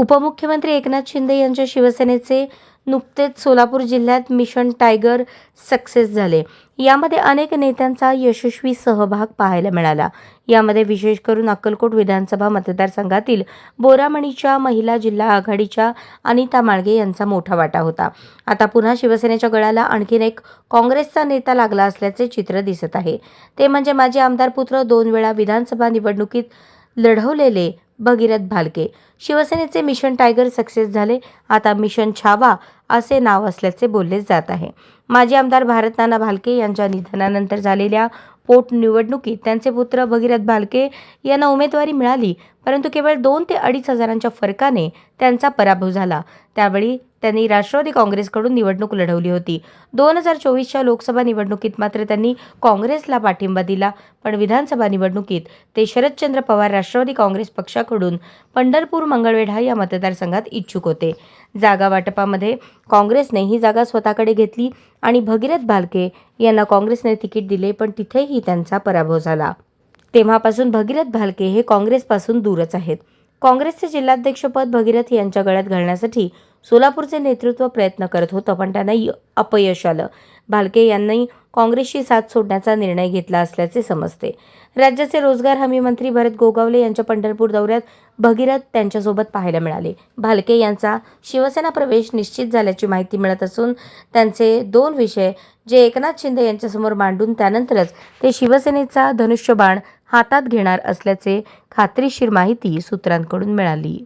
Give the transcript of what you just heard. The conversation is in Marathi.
उपमुख्यमंत्री एकनाथ शिंदे यांच्या शिवसेनेचे नुकतेच सोलापूर जिल्ह्यात मिशन टायगर सक्सेस झाले. यामध्ये अनेक नेत्यांचा यशस्वी सहभाग पाहायला मिळाला. यामध्ये विशेष करून अक्कलकोट विधानसभा मतदारसंघातील बोरामणीच्या महिला जिल्हा आघाडीच्या अनिता माळगे यांचा मोठा वाटा होता. आता पुन्हा शिवसेनेच्या गळाला आणखीन एक काँग्रेसचा नेता लागला असल्याचे चित्र दिसत आहे. ते म्हणजे माजी आमदार पुत्र दोन वेळा विधानसभा निवडणुकीत लढवलेले भगीरथ भालके. शिवसेनेचे मिशन टायगर सक्सेस झाले. आता मिशन छावा असे नाव असल्याचे बोलले जात आहे. माजी आमदार भारत नाना भालके यांच्या निधनानंतर झालेल्या पोटनिवडणुकीत त्यांचे पुत्र भगीरथ भालके यांना उमेदवारी मिळाली. परंतु केवळ दोन ते अडीच हजारांच्या फरकाने त्यांचा पराभव झाला. त्यावेळी त्यांनी राष्ट्रवादी काँग्रेसकडून निवडणूक लढवली होती. दोन हजार चोवीसच्या लोकसभा निवडणुकीत मात्र त्यांनी काँग्रेसला पाठिंबा दिला पण विधानसभा निवडणुकीत ते शरदचंद्र पवार राष्ट्रवादी काँग्रेस पक्षाकडून पंढरपूर मंगळवेढा या मतदारसंघात इच्छुक होते. जागा वाटपामध्ये काँग्रेसने ही जागा स्वतःकडे घेतली आणि भगीरथ भालके यांना काँग्रेसने तिकीट दिले पण तिथेही त्यांचा पराभव झाला. तेव्हापासून भगीरथ भालके हे काँग्रेसपासून दूरच आहेत. काँग्रेसचे जिल्हाध्यक्षपद भगीरथ यांच्या गळ्यात घालण्यासाठी सोलापूरचे नेतृत्व प्रयत्न करत होतं पण त्यांना य- अपयश आलं. भालके यांनी काँग्रेसची साथ सोडण्याचा निर्णय घेतला असल्याचे समजते. राज्याचे रोजगार हमी मंत्री भरत गोगावले यांच्या पंढरपूर दौऱ्यात भगीरथ त्यांच्यासोबत पाहायला मिळाले. भालके यांचा शिवसेना प्रवेश निश्चित झाल्याची माहिती मिळत असून त्यांचे दोन विषय जे एकनाथ शिंदे यांच्यासमोर मांडून त्यानंतरच ते शिवसेनेचा धनुष्यबाण हातात घेणार असल्याचे खात्रीशीर माहिती सूत्रांकडून मिळाली.